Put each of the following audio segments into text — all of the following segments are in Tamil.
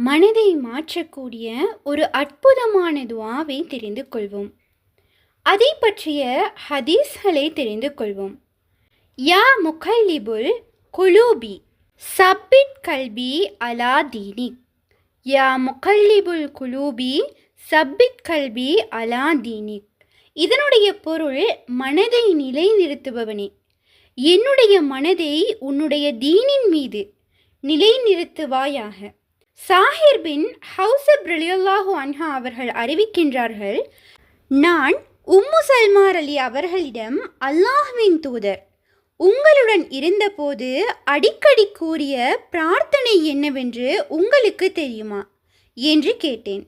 மனதை மாற்றக்கூடிய ஒரு அற்புதமான துவாவை தெரிந்து கொள்வோம். அதை பற்றிய ஹதீஸ்களை தெரிந்து கொள்வோம். யா முகல்லிபுல் குலூபி சப்பிட் கல்பி அலா தீனி. யா முகல்லிபுல் குலூபி சப்பிட் கல்பி அலா தீனி. இதனுடைய பொருள் மனதை நிலைநிறுத்துபவனே. என்னுடைய மனதை உன்னுடைய தீனின் மீது நிலைநிறுத்துவாயாக. சாஹிர் பின் ஹவுசப் ரலியல்லாஹு அன்ஹா அவர்கள் அறிவிக்கின்றார்கள் நான் உம்மு சல்மார் அலி அவர்களிடம் அல்லாஹ்வின் தூதர். உங்களுடன் இருந்தபோது அடிக்கடி கூறிய பிரார்த்தனை என்னவென்று உங்களுக்கு தெரியுமா? என்று கேட்டேன்.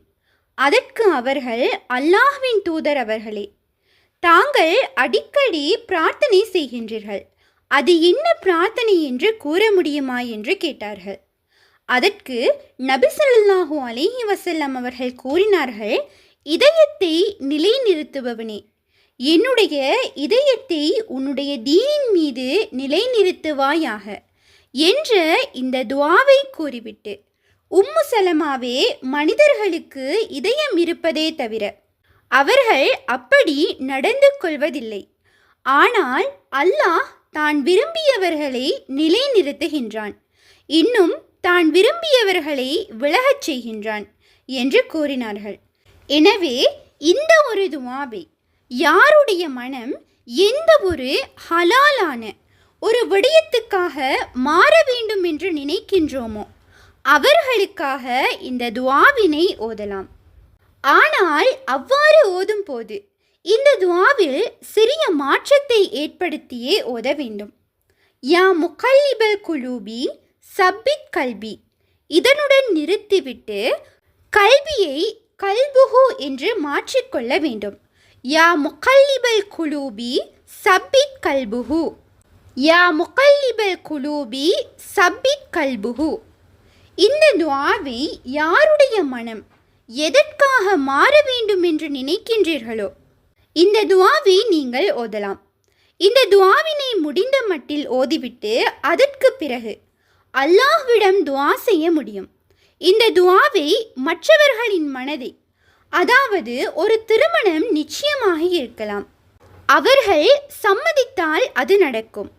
அதற்கு அவர்கள் அல்லாஹ்வின் தூதர் அவர்களே. தாங்கள் அடிக்கடி பிரார்த்தனை செய்கின்றீர்கள். அது என்ன பிரார்த்தனை என்று கூற முடியுமா? என்று கேட்டார்கள். அதற்கு நபி ஸல்லல்லாஹு வசல்லம் அவர்கள் கூறினார்கள் இதயத்தை நிலைநிறுத்துபவனே என்னுடைய இதயத்தை உன்னுடைய தீனின் மீது நிலைநிறுத்துவாயாக என்ற இந்த துவாவை கூறிவிட்டு உம்மு சலமாவே மனிதர்களுக்கு இதயம் இருப்பதே தவிர அவர்கள் அப்படி நடந்து கொள்வதில்லை. ஆனால் அல்லாஹ் தான் விரும்பியவர்களை நிலைநிறுத்துகின்றான். இன்னும் தான் விரும்பியவர்களை விலகச் செய்கின்றான் என்று கூறினார்கள். எனவே இந்த ஒரு துவாபி யாருடைய மனம் எந்த ஒரு ஹலாலான ஒரு விடயத்துக்காக மாற வேண்டும் என்று நினைக்கின்றோமோ அவர்களுக்காக இந்த துவாவினை ஓதலாம். ஆனால் அவ்வாறு ஓதும் போது இந்த துவாவில் சிறிய மாற்றத்தை ஏற்படுத்தியே ஓத வேண்டும். யா முக்கல்லிபல் குலூபி சப்பித் கல்வி. இதனுடன் நிறுத்திவிட்டு கல்வியை கல்புகு என்று மாற்றிக்கொள்ள வேண்டும். யா முக்கல்லிபல் குலூபி சப்பித் கல்புகு. யா முக்கல்லிபல் குலூபி சப்பித் கல்புகு. இந்த துவாவை யாருடைய மனம்? எதற்காக மாற வேண்டும் என்று நினைக்கின்றீர்களோ? இந்த துவாவை நீங்கள் ஓதலாம். இந்த துவாவினை முடிந்த மட்டில் ஓதிவிட்டு அதற்கு பிறகு அல்லாஹ்விடம் துவா செய்ய முடியும். இந்த துவாவை மற்றவர்களின் மனதை. அதாவது ஒரு திருமணம் நிச்சயமாக இருக்கலாம். அவர்கள் சம்மதித்தால் அது நடக்கும்.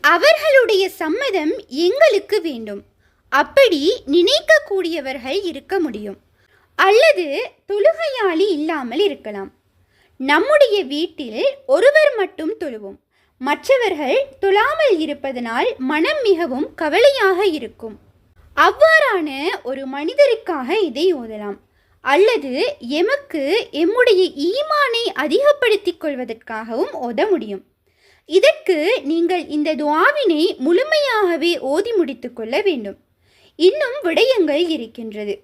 அவர்களுடைய சம்மதம் எங்களுக்கு வேண்டும். அப்படி நினைக்கக்கூடியவர்கள் இருக்க முடியும். அல்லது தொழுகையாளி இல்லாமல் இருக்கலாம். நம்முடைய வீட்டில் ஒருவர் மட்டும் தொழுவோம். மற்றவர்கள் தொழாமல் இருப்பதனால் மனம் மிகவும் கவலையாக இருக்கும். அவ்வாறான ஒரு மனிதருக்காக இதை ஓதலாம். அல்லது எமக்கு எம்முடைய ஈமானை அதிகப்படுத்திக் கொள்வதற்காகவும் ஓத முடியும். இதற்கு நீங்கள் இந்த துவாவினை முழுமையாகவே ஓதி முடித்து கொள்ள வேண்டும். இன்னும் விடயங்கள் இருக்கின்றது.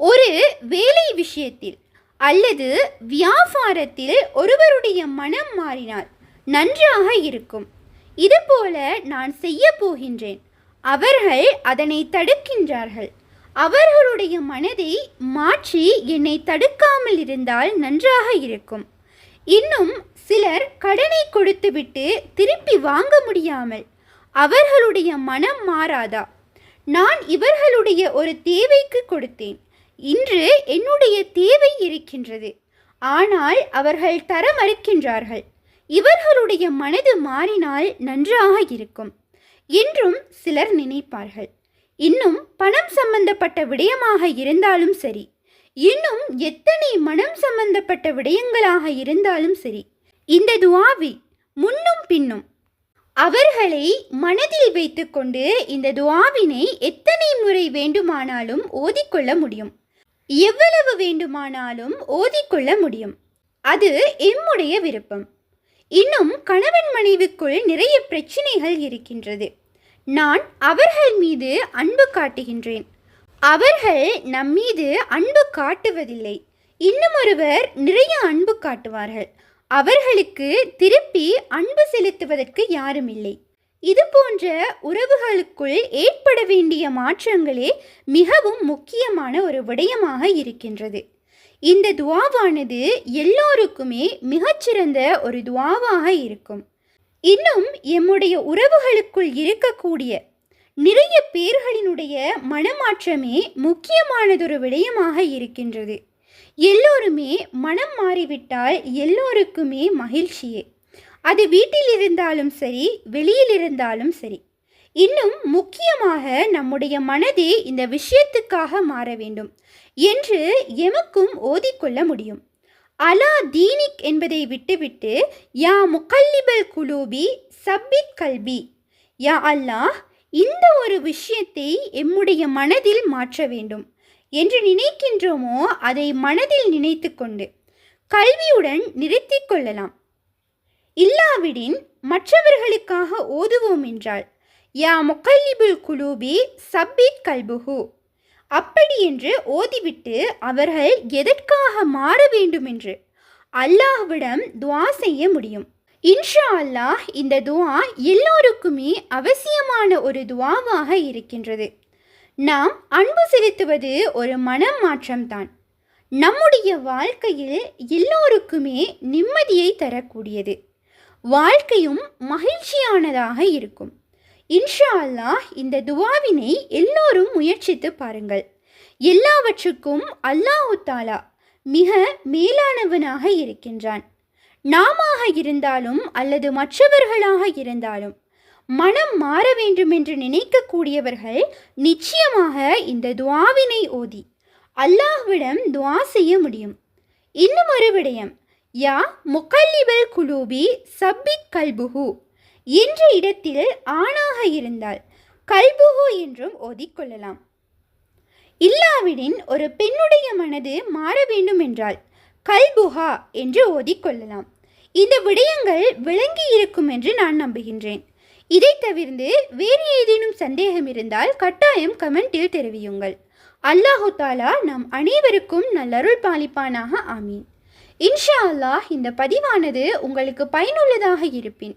ஒரு வேலை விஷயத்தில் அல்லது வியாபாரத்தில் ஒருவருடைய மனம் மாறினால் நன்றாக இருக்கும். இதுபோல நான் செய்ய போகின்றேன். அவர்கள் அதனை தடுக்கின்றார்கள். அவர்களுடைய மனதை மாற்றி என்னை தடுக்காமல் இருந்தால் நன்றாக இருக்கும். இன்னும் சிலர் கடனை கொடுத்துவிட்டு திருப்பி வாங்க முடியாமல் அவர்களுடைய மனம் மாறாதா? நான் இவர்களுடைய ஒரு தேவைக்கு கொடுத்தேன். இன்று என்னுடைய தேவை இருக்கின்றது. ஆனால் அவர்கள் தர மறுக்கின்றார்கள் இவர்களுடைய மனது மாறினால் நன்றாக இருக்கும். என்றும் சிலர் நினைப்பார்கள். இன்னும் பணம் சம்பந்தப்பட்ட விடயமாக இருந்தாலும் சரி. இன்னும் எத்தனை மனம் சம்பந்தப்பட்ட விடயங்களாக இருந்தாலும் சரி. இந்த துவாவி முன்னும் பின்னும் அவர்களை மனதில் வைத்துக்கொண்டு இந்த துவாவினை எத்தனை முறை வேண்டுமானாலும் ஓதிக்கொள்ள முடியும். எவ்வளவு வேண்டுமானாலும் ஓதிக்கொள்ள முடியும். அது எம்முடைய விருப்பம். இன்னும் கணவன் மனைவிக்குள் நிறைய பிரச்சனைகள் இருக்கின்றது. நான் அவர்கள் மீது அன்பு காட்டுகின்றேன். அவர்கள் நம்மீது அன்பு காட்டுவதில்லை. இன்னும் ஒருவர் நிறைய அன்பு காட்டுவார்கள். அவர்களுக்கு திருப்பி அன்பு செலுத்துவதற்கு யாரும் இல்லை இது போன்ற உறவுகளுக்குள் ஏற்பட வேண்டிய மாற்றங்களே மிகவும் முக்கியமான ஒரு விடயமாக இருக்கின்றது. இந்த துவாவானது எல்லோருக்குமே மிகச்சிறந்த ஒரு துவாவாக இருக்கும். இன்னும் எம்முடைய உறவுகளுக்குள் இருக்கக்கூடிய நிறைய பேர்களினுடைய மனமாற்றமே முக்கியமானதொரு விடயமாக இருக்கின்றது. எல்லோருமே மனம் மாறிவிட்டால் எல்லோருக்குமே மகிழ்ச்சியே. அது வீட்டில் இருந்தாலும் சரி வெளியில் இருந்தாலும் சரி இன்னும் முக்கியமாக நம்முடைய மனதே இந்த விஷயத்துக்காக மாற வேண்டும் என்று எமக்கும் ஓதிக்கொள்ள முடியும். அலா தீனிக் என்பதை விட்டுவிட்டு யா முக்கல்லிபல் குலூபி சப்பித் கல்பி. யா அல்லாஹ் இந்த ஒரு விஷயத்தை எம்முடைய மனதில் மாற்ற வேண்டும் என்று நினைக்கின்றோமோ அதை மனதில் நினைத்து கொண்டு கல்வியுடன் நிறுத்தி கொள்ளலாம். இல்லாவிடின் மற்றவர்களுக்காக ஓதுவோம் என்றால் யா முக்கல்லிபுல் குலூபி சப்பீத் கல்புஹு. அப்படி என்று ஓதிவிட்டு அவர்கள் எதற்காக மாற வேண்டும் என்று அல்லாஹ்விடம் துவா செய்ய முடியும். இன்ஷா அல்லாஹ் இந்த துவா எல்லோருக்குமே அவசியமான ஒரு துவாவாக இருக்கின்றது. நாம் அன்பு செலுத்துவது ஒரு மனம் மாற்றம்தான். நம்முடைய வாழ்க்கையில் எல்லோருக்குமே நிம்மதியை தரக்கூடியது. வாழ்க்கையும் மகிழ்ச்சியானதாக இருக்கும். இன்ஷா அல்லாஹ் இந்த துவாவினை எல்லோரும் முயற்சித்து பாருங்கள். எல்லாவற்றுக்கும் அல்லாஹு தாலா மிக மேலானவனாக இருக்கின்றான். நாம இருந்தாலும் அல்லது மற்றவர்களாக இருந்தாலும் மனம் மாற வேண்டும் என்று நினைக்கக்கூடியவர்கள் நிச்சயமாக இந்த துவாவினை ஓதி அல்லாஹ்விடம் துவா செய்ய முடியும். இன்னும் ஒரு விடயம் யா முக்கல்லிபல் குலூபி சப்பிக் கல்புஹு. என்ற இடத்தில் ஆணாக இருந்தால் கல்புகு என்றும் ஓதிக்கொள்ளலாம். இல்லாவிடின் ஒரு பெண்ணுடைய மனது மாற வேண்டும் என்றால் கல்புஹா என்று ஓதிக்கொள்ளலாம். இந்த விடயங்கள் விளங்கி இருக்கும் என்று நான் நம்புகின்றேன். இதை தவிர்த்து வேறு ஏதேனும் சந்தேகம் இருந்தால் கட்டாயம் கமெண்டில் தெரிவியுங்கள். அல்லாஹு தாலா நம் அனைவருக்கும் நல்லருள் பாலிப்பானாக ஆமீன். இன்ஷா அல்லாஹ் இந்த பதிவானது உங்களுக்கு பயனுள்ளதாக இருப்பின்.